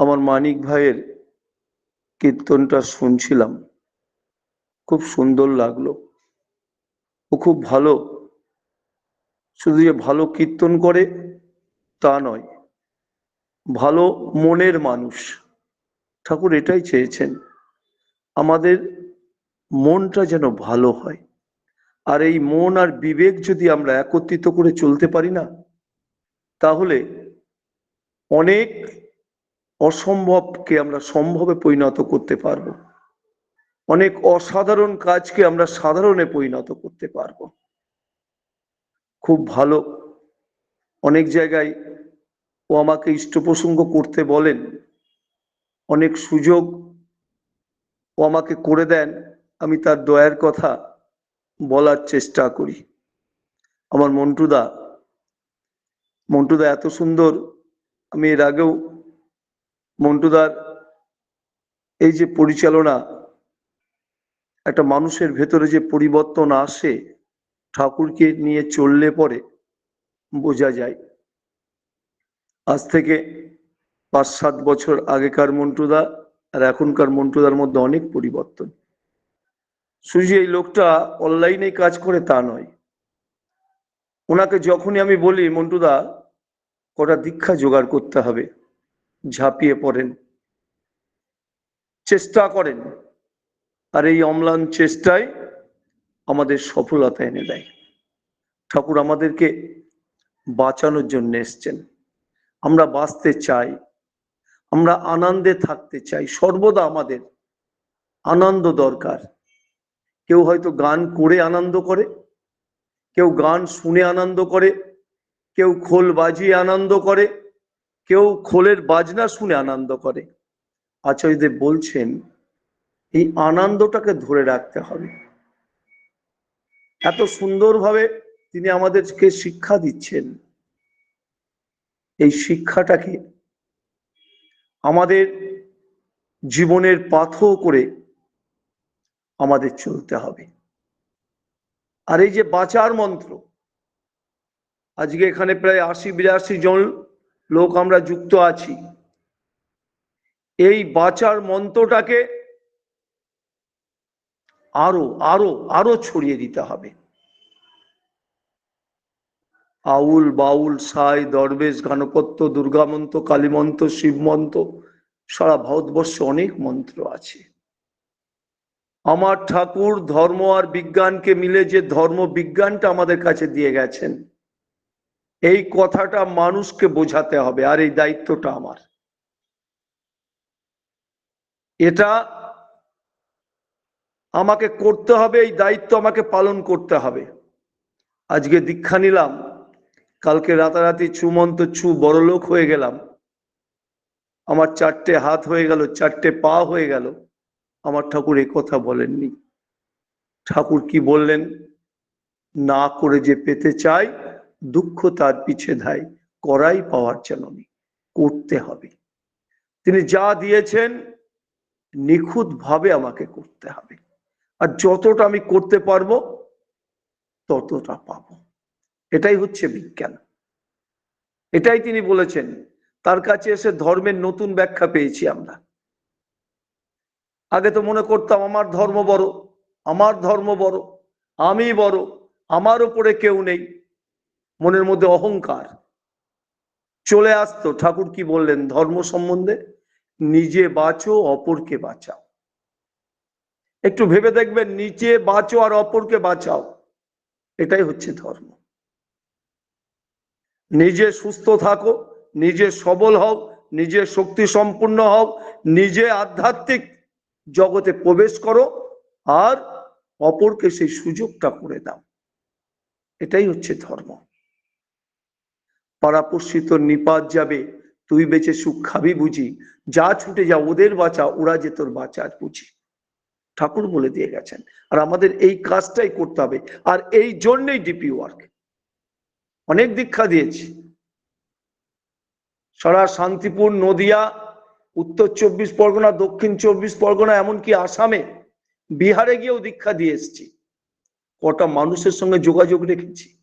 আমার মানিক ভাইয়ের কীর্তনটা শুনছিলাম। খুব সুন্দর লাগল। ও খুব ভালো, শুধু যে ভালো কীর্তন করে তা নয়, ভালো মনের মানুষ। ঠাকুর এটাই চেয়েছেন, আমাদের মনটা যেন ভালো হয়। আর এই মন আর বিবেক যদি আমরা একত্রিত করে চলতে পারি না, তাহলে অনেক অসম্ভবকে আমরা সম্ভবে পরিণত করতে পারব। অনেক অসাধারণ কাজকে আমরা সাধারণে পরিণত করতে পারব। খুব ভালো। অনেক জায়গায় ও আমাকে ইষ্টপ্রসঙ্গ করতে বলেন। অনেক সুযোগ ও আমাকে করে দেন। আমি তার দয়ার কথা বলার চেষ্টা করি। আমার মন্টুদা মন্টুদা এত সুন্দর। আমি এর আগেও মন্টুদার এই যে পরিচালনা, একটা মানুষের ভেতরে যে পরিবর্তন আসে, ঠাকুরকে নিয়ে চললে পরে বোঝা যায়। আজ থেকে পাঁচ সাত বছর আগেকার মন্টুদা আর এখনকার মন্টুদার মধ্যে অনেক পরিবর্তন। শুধু এই লোকটা অনলাইনে কাজ করে তা নয়। ওনাকে যখনই আমি বলি, মন্টুদা, কটা দীক্ষা জোগাড় করতে হবে? ঝাঁপিয়ে পড়েন। চেষ্টা করেন, আর এই অম্লান চেষ্টায় আমাদের সফলতা এনে দেয়। ঠাকুর আমাদেরকে বাঁচানোর জন্য এসছেন। আমরা বাঁচতে চাই, আমরা আনন্দে থাকতে চাই, সর্বদা আমাদের আনন্দ দরকার। কেউ হয়তো গান করে আনন্দ করে, কেউ গান শুনে আনন্দ করে, কেউ খোল বাজিয়ে আনন্দ করে কেউ খোলের বাজনা শুনে আনন্দ করে। আচার্যদেব বলছেন, এই আনন্দটাকে ধরে রাখতে হবে। এত সুন্দরভাবে তিনি আমাদেরকে শিক্ষা দিচ্ছেন। এই শিক্ষাটাকে আমাদের জীবনের পাথর করে আমাদের চলতে হবে। আর এই যে বাঁচার মন্ত্র, আজকে এখানে প্রায় আশি বিরাশি জন লোক আমরা যুক্ত আছি। এই বাঁচার মন্ত্রটাকে আরও আরও আরও ছড়িয়ে দিতে হবে। আউল বাউল সাই দরবেশ গানপত্য দুর্গামন্ত্র কালীমন্ত্র শিবমন্ত্র সারা ভারতবর্ষে অনেক মন্ত্র আছে। আমার ঠাকুর ধর্ম আর বিজ্ঞানকে মিলে যে ধর্ম বিজ্ঞানটা আমাদের কাছে দিয়ে গেছেন এই কথাটা মানুষকে বোঝাতে হবে, আর এই দায়িত্বটা আমার। এটা আমাকে করতে হবে, এই দায়িত্ব আমাকে পালন করতে হবে। আজকে দীক্ষা নিলাম, কালকে রাতারাতি ছুমন্ত ছু বড়লোক হয়ে গেলাম। আমার চারটে হাত হয়ে গেল, চারটে পা হয়ে গেল। আমার ঠাকুর এই কথা বলেননি। ঠাকুর কি বললেন? না করে যে পেতে চাই দুঃখ তার পিছে ধাই করাই পাওয়ার যেন করতে হবে। তিনি যা দিয়েছেন নিখুঁত ভাবে আমাকে করতে হবে। আর যতটা আমি করতে পারব, ততটা পাবো। এটাই হচ্ছে বিজ্ঞান। এটাই তিনি বলেছেন, তার কাছে এসে ধর্মের নতুন ব্যাখ্যা পেয়েছি আমরা। আগে তো মনে করতাম, আমার ধর্ম বড়, আমার ধর্ম বড়, আমি বড়, আমার উপরে কেউ নেই। মনের মধ্যে অহংকার। চলে আসতো, ঠাকুর কি বললেন, ধর্ম সম্বন্ধে, নিজে বাঁচো, অপরকে বাঁচাও। একটু ভেবে দেখবেন নিচে বাঁচো আর অপরকে বাঁচাও। এটাই হচ্ছে ধর্ম। নিজে সুস্থ থাকো, নিজে সবল হও, নিজে শক্তি সম্পূর্ণ হও, নিজে আধ্যাত্মিক জগতে প্রবেশ করো আর অপরকে সেই সুযোগটা করে দাও। এটাই হচ্ছে ধর্ম। তোর নিপাত যাবে, তুই বেঁচে সুখ খাবি বুঝি। যা ছুটে যা, ওদের বাঁচা, ওরা যে তোর বাঁচার বুঝি। ঠাকুর বলে দিয়ে গেছেন। আর আমাদের এই কাজটাই করতে হবে। আর এই জন্যই ডিপি ওয়ার্ক অনেক দীক্ষা দিয়েছি। সারা শান্তিপুর, নদিয়া, উত্তর চব্বিশ পরগনা, দক্ষিণ চব্বিশ পরগনা, এমনকি আসামে, বিহারে গিয়েও দীক্ষা দিয়ে এসছি। কটা মানুষের সঙ্গে যোগাযোগ রেখেছি।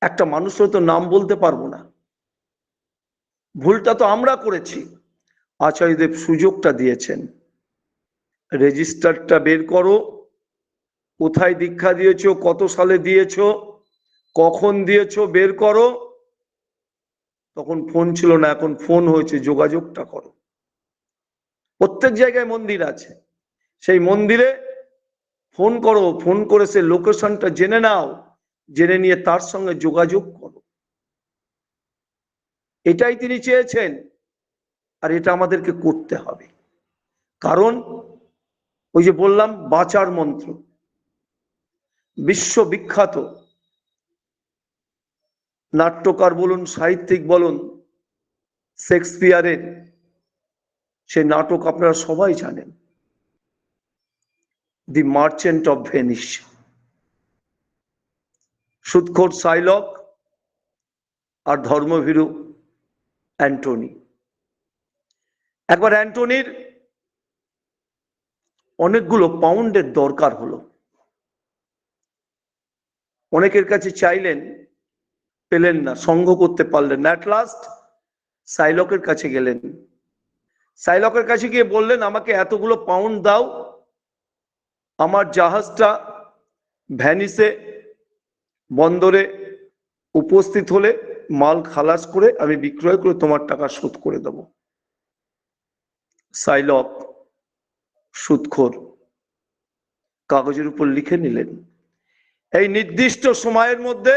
একটা মানুষ হয়তো নাম বলতে পারব না। ভুলটা তো আমরা করেছি। আচার্যদেব সুযোগটা দিয়েছেন। রেজিস্টারটা বের করো। কোথায় দীক্ষা দিয়েছ? কত সালে দিয়েছ? কখন দিয়েছ? বের করো। তখন ফোন ছিল না, এখন ফোন হয়েছে, যোগাযোগটা করো। প্রত্যেক জায়গায় মন্দির আছে। সেই মন্দিরে ফোন করো, ফোন করে সে লোকেশনটা জেনে নাও। জেনে নিয়ে তার সঙ্গে যোগাযোগ করো। এটাই তিনি চেয়েছেন, আর এটা আমাদেরকে করতে হবে। কারণ, ওই যে বললাম, বাঁচার মন্ত্র। বিশ্ববিখ্যাত। নাট্যকার বলুন, সাহিত্যিক বলুন, শেক্সপিয়ারের সে নাটক আপনারা সবাই জানেন। The merchant of Venice. সুৎখোর Shylock আর ধর্মভীরু অ্যান্টনি। একবার অ্যান্টনির অনেকগুলো পাউন্ডের দরকার হলো। অনেকের কাছে চাইলেন, পেলেন না সংঘ করতে পারলেন না। লাস্ট সাইলকের কাছে গেলেন। সাইলকের কাছে গিয়ে বললেন, আমাকে এতগুলো পাউন্ড দাও, আমার জাহাজটা ভ্যানিসে বন্দরে উপস্থিত হলে মাল খালাস করে আমি বিক্রয় করে তোমার টাকা শোধ করে দেব। সাইলক সুদখোর কাগজের উপর লিখে নিলেন, এই নির্দিষ্ট সময়ের মধ্যে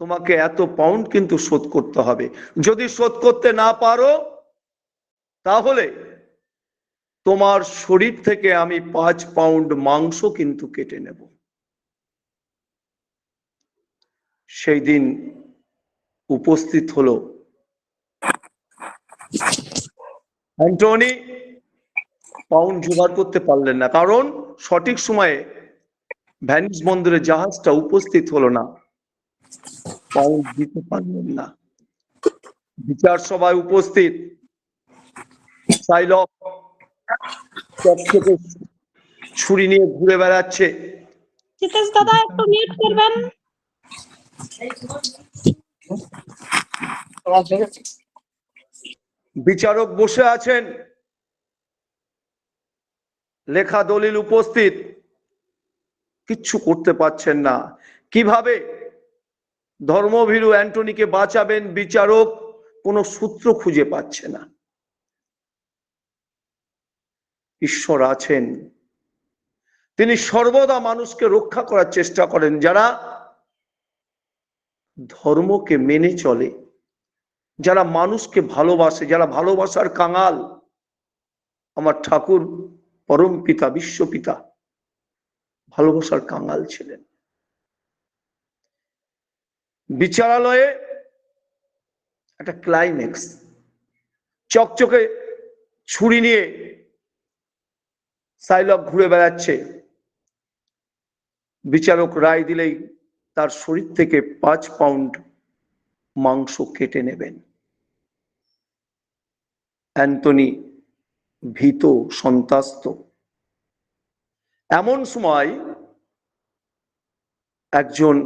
তোমাকে এত পাউন্ড কিন্তু শোধ করতে হবে। যদি শোধ করতে না পারো, তাহলে তোমার শরীর থেকে আমি পাঁচ পাউন্ড মাংস কিন্তু কেটে নেব। সেই দিন উপস্থিত হলো। অ্যান্টনি পাউন্ড জোগাড় করতে পারলেন না, কারণ সঠিক সময়ে ভ্যানিস বন্দরে জাহাজটা উপস্থিত হলো না। পাউন্ড দিতে পারলেন না। বিচার সভায় উপস্থিত সাইলক ছুরি নিয়ে ঘুরে বেড়াচ্ছে। দাদা, একটু মিউট করবেন। বিচারক বসে আছেন। লেখা দলিল উপস্থিত। কিচ্ছু করতে পারছেন না। কীভাবে ধর্মভীরু অ্যান্টনিকে বাঁচাবেন বিচারক, কোনো সূত্র খুঁজে পাচ্ছে না। ঈশ্বর আছেন। তিনি সর্বদা মানুষকে রক্ষা করার চেষ্টা করেন। যারা ধর্মকে মেনে চলে, যারা মানুষকে ভালোবাসে, যারা ভালোবাসার কাঙাল, আমার ঠাকুর পরম পিতা বিশ্বপিতা ভালোবাসার কাঙাল ছিলেন। বিচারালয়ে একটা ক্লাইম্যাক্স চকচকে ছুরি নিয়ে সাইলক ঘুরে বেড়াচ্ছে। বিচারক রায় দিলেই তার শরীর থেকে পাঁচ পাউন্ড মাংস কেটে নেবেন। অ্যান্টনি ভীত সন্তাস্ত এমন সময় একজন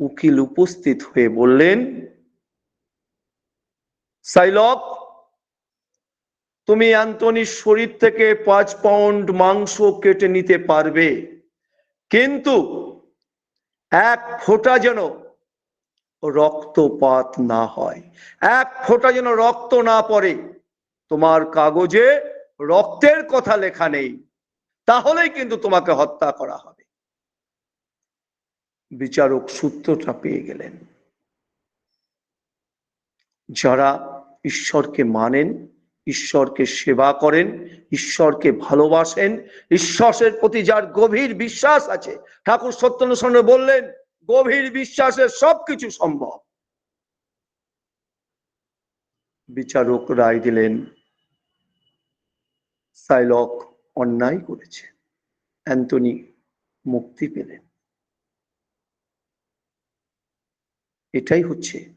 উকিল উপস্থিত হয়ে বললেন, সাইলক, তুমি অ্যান্টনির শরীর থেকে পাঁচ পাউন্ড মাংস কেটে নিতে পারবে, কিন্তু এক ফোঁটা যেন রক্তপাত না হয়, এক ফোঁটা যেন রক্ত না পড়ে। তোমার কাগজে রক্তের কথা লেখা নেই, তাহলেই কিন্তু তোমাকে হত্যা করা হবে। বিচারক সূত্রটা পেয়ে গেলেন। যারা ঈশ্বরকে মানেন ঈশ্বরকে সেবা করেন, ঈশ্বরকে ভালোবাসেন। ঈশ্বরের প্রতি যার গভীর বিশ্বাস আছে, ঠাকুর সত্যানুসরণে বললেন, গভীর বিশ্বাসের সবকিছু সম্ভব। বিচারক রায় দিলেন, সাইলক অন্যায় করেছে। অ্যান্টনি মুক্তি পেলেন। এটাই হচ্ছে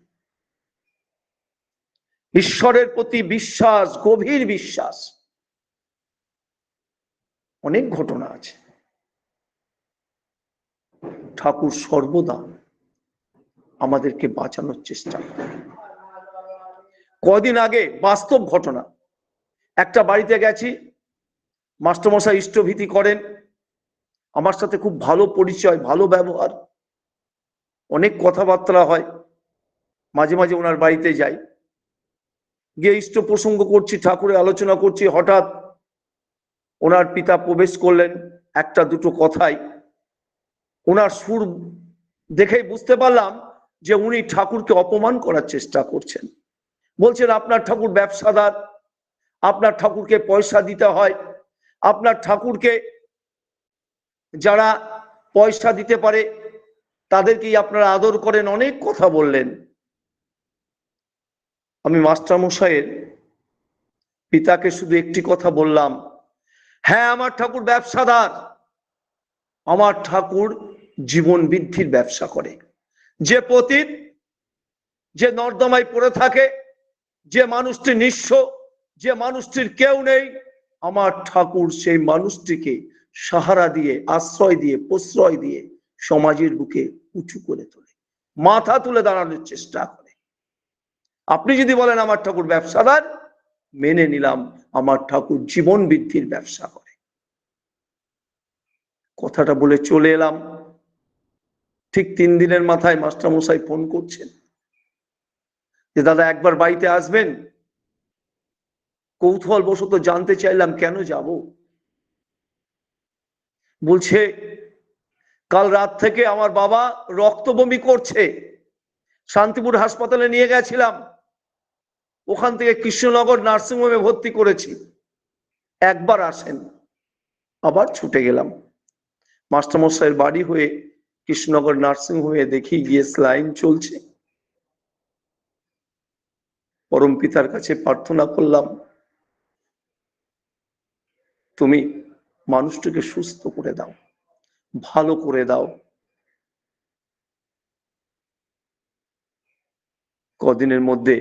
ঈশ্বরের প্রতি বিশ্বাস, গভীর বিশ্বাস। অনেক ঘটনা আছে। ঠাকুর সর্বদা আমাদেরকে বাঁচানোর চেষ্টা করে কদিন আগে বাস্তব ঘটনা। একটা বাড়িতে গেছি, মাস্টারমশাই ইষ্টভীতি করেন। আমার সাথে খুব ভালো পরিচয়, ভালো ব্যবহার। অনেক কথাবার্তা হয়। মাঝে মাঝে ওনার বাড়িতে যাই। গিয়ে ইষ্ট প্রসঙ্গ করছি, ঠাকুরের আলোচনা করছি, হঠাৎ ওনার পিতা প্রবেশ করলেন, একটা দুটো কথাই। ওনার সুর দেখেই বুঝতে পারলাম যে উনি ঠাকুরকে অপমান করার চেষ্টা করছেন। বলছেন, আপনার ঠাকুর ব্যবসাদার, আপনার ঠাকুরকে পয়সা দিতে হয়, আপনার ঠাকুরকে যারা পয়সা দিতে পারে, তাদেরকেই আপনারা আদর করেন। অনেক কথা বললেন। আমি মাস্টার মশাইয়ের পিতাকে শুধু একটি কথা বললাম। হ্যাঁ আমার ঠাকুর ব্যবসাদার। আমার ঠাকুর জীবন বৃদ্ধির ব্যবসা করে। যে পতীত, যে নর্দমায় পড়ে থাকে, যে মানুষটি নিঃস্ব, যে মানুষটির কেউ নেই, আমার ঠাকুর সেই মানুষটিকে সাহারা দিয়ে, আশ্রয় দিয়ে, প্রশ্রয় দিয়ে সমাজের বুকে উঁচু করে তোলে। মাথা তুলে দাঁড়ানোর চেষ্টা আপনি যদি বলেন আমার ঠাকুর ব্যবসাদার, মেনে নিলাম আমার ঠাকুর জীবন বৃদ্ধির ব্যবসা করে। কথাটা বলে চলে এলাম। ঠিক তিন দিনের মাথায় মাস্টারমশাই ফোন করছেন যে, দাদা, একবার বাড়িতে আসবেন? কৌতূহল বশত জানতে চাইলাম, কেন যাব? বলছে, কাল রাত থেকে আমার বাবা রক্ত বমি করছে। শান্তিপুর হাসপাতালে নিয়ে গেছিলাম। ওখান থেকে কৃষ্ণনগর নার্সিংহোমে ভর্তি করেছি। একবার আসেন, আবার ছুটে গেলাম। মাস্টারমশাইয়ের বাড়ি হয়ে কৃষ্ণনগর নার্সিংহোমে দেখি গিয়ে স্লাইন চলছে। পরম পিতার কাছে প্রার্থনা করলাম, তুমি মানুষটাকে সুস্থ করে দাও, ভালো করে দাও। কদিনের মধ্যে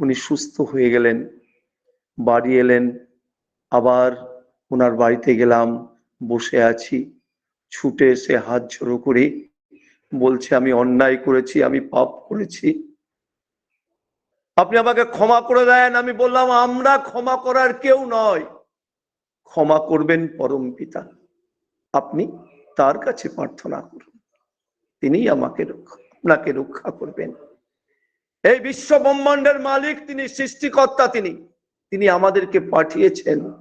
উনি সুস্থ হয়ে গেলেন, বাড়ি এলেন, আবার ওনার বাড়িতে গেলাম, বসে আছি। ছুটে এসে হাত জড়ো করে বলছে, আমি অন্যায় করেছি, আমি পাপ করেছি। আপনি আমাকে ক্ষমা করে দেন। আমি বললাম, আমরা ক্ষমা করার কেউ নয়। ক্ষমা করবেন পরম পিতা। আপনি তার কাছে প্রার্থনা করুন। তিনিই আমাকে রক্ষা, আপনাকে রক্ষা করবেন। এই বিশ্ব ব্রহ্মাণ্ডের মালিক তিনি, সৃষ্টিকর্তা তিনি। তিনি আমাদেরকে পাঠিয়েছেন।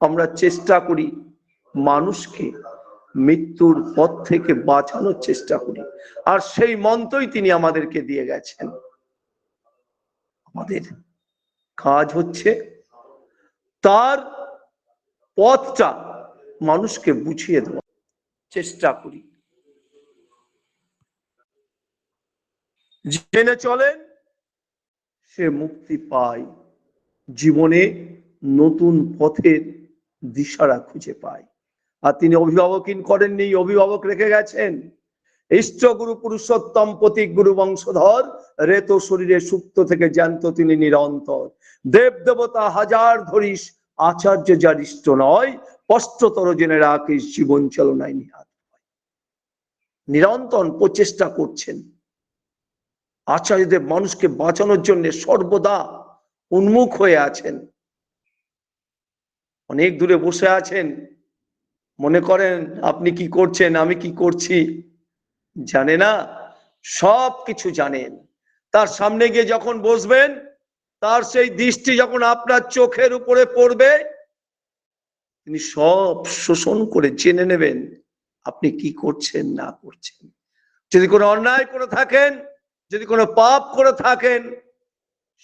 আমরা চেষ্টা করি মানুষকে মৃত্যুর পথ থেকে বাঁচানোর চেষ্টা করি। আর সেই মন্ত্রই তিনি আমাদেরকে দিয়ে গেছেন। আমাদের কাজ হচ্ছে তার পথটা মানুষকে বুঝিয়ে দেওয়া। চেষ্টা করি। জেনে চলেন, সে মুক্তি পায়, জীবনে নতুন পথের দিশারা খুঁজে পায়। আর তিনি অভিভাবকহীন করেননি, অভিভাবক রেখে গেছেন। ইষ্ট গুরু পুরুষোত্তম প্রতীক গুরু বংশধর, রেত শরীরে সুপ্ত থেকে জ্যান্ত তিনি নিরন্তর। দেব দেবতা হাজার ধরিস, আচার্য যার ইষ্ট নয় স্পষ্টতর জেনে রাখিস, জীবন চালনায় নিহাত নিরন্তর প্রচেষ্টা করছেন। আচার্যদেব মানুষকে বাঁচানোর জন্য সর্বদা উন্মুখ হয়ে আছেন, অনেক দূরে বসে আছেন, মনে করেন আপনি কি করছেন, আমি কি করছি, জানে না, সব কিছু জানেন। তার সামনে গিয়ে যখন বসবেন, তার সেই দৃষ্টি যখন আপনার চোখের উপরে পড়বে, তিনি সব শোষণ করে জেনে নেবেন, আপনি কি করছেন, না করছেন। যদি কোনো অন্যায় করে থাকেন যদি কোনো পাপ করে থাকেন,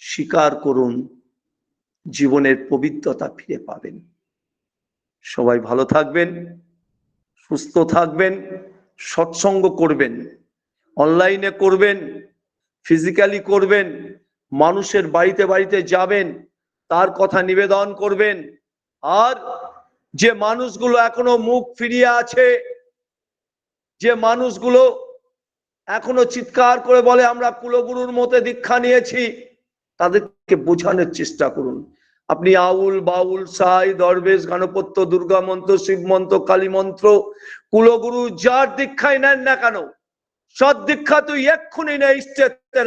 স্বীকার করুন, জীবনের পবিত্রতা ফিরে পাবেন। সবাই ভালো থাকবেন, সুস্থ থাকবেন, সৎসঙ্গ করবেন, অনলাইনে করবেন, ফিজিক্যালি করবেন, মানুষের বাড়িতে বাড়িতে যাবেন, তার কথা নিবেদন করবেন। আর যে মানুষগুলো এখনও মুখ ফিরিয়ে আছে, যে মানুষগুলো এখনও চিৎকার করে বলে, আমরা কুলগুরুর মতে দীক্ষা নিয়েছি। তাদেরকে বোঝানোর চেষ্টা করুন। আপনি আউল, বাউল, সাই, দরবেশ গণপত্য দুর্গা মন্ত্র, শিব মন্ত্র, কালী মন্ত্র, কুলগুরু যার দীক্ষায় নেন না কেন সদ্দীক্ষা তুই এক্ষুনি না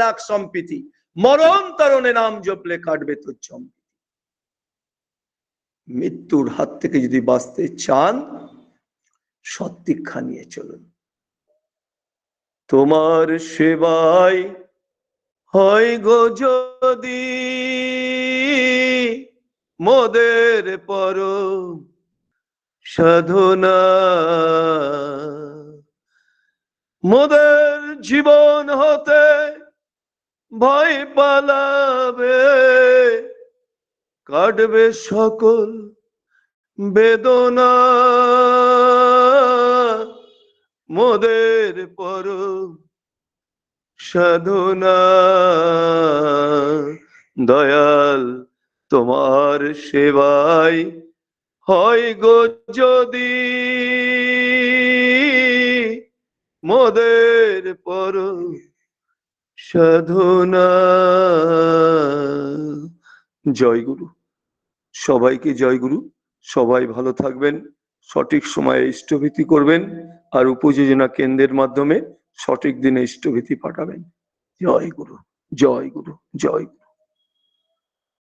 রাখ সম্প্রীতি। মরণ তরণে নাম জপলে কাটবে তোর সম্প্রীতি। মৃত্যুর হাত থেকে যদি বাঁচতে চান, সৎ দীক্ষা নিয়ে চলুন। তোমার সেবায় হয় গো যদি মোদের পর সাধনা। মোদের জীবন হতে ভয় পালাবে, কাটবে সকল বেদনা। মোদের পর সাধনা। দয়াল, তোমার সেবায় হয় গো যদি মোদের পর সাধনা। জয় গুরু, সবাইকে জয় গুরু, সবাই ভালো থাকবেন, সঠিক সময়ে ইষ্টভীতি করবেন। আর উপযোজনা কেন্দ্রের মাধ্যমে সঠিক দিনে ইষ্টভীতি পাঠাবেন। জয় গুরু জয় গুরু জয় গুরু।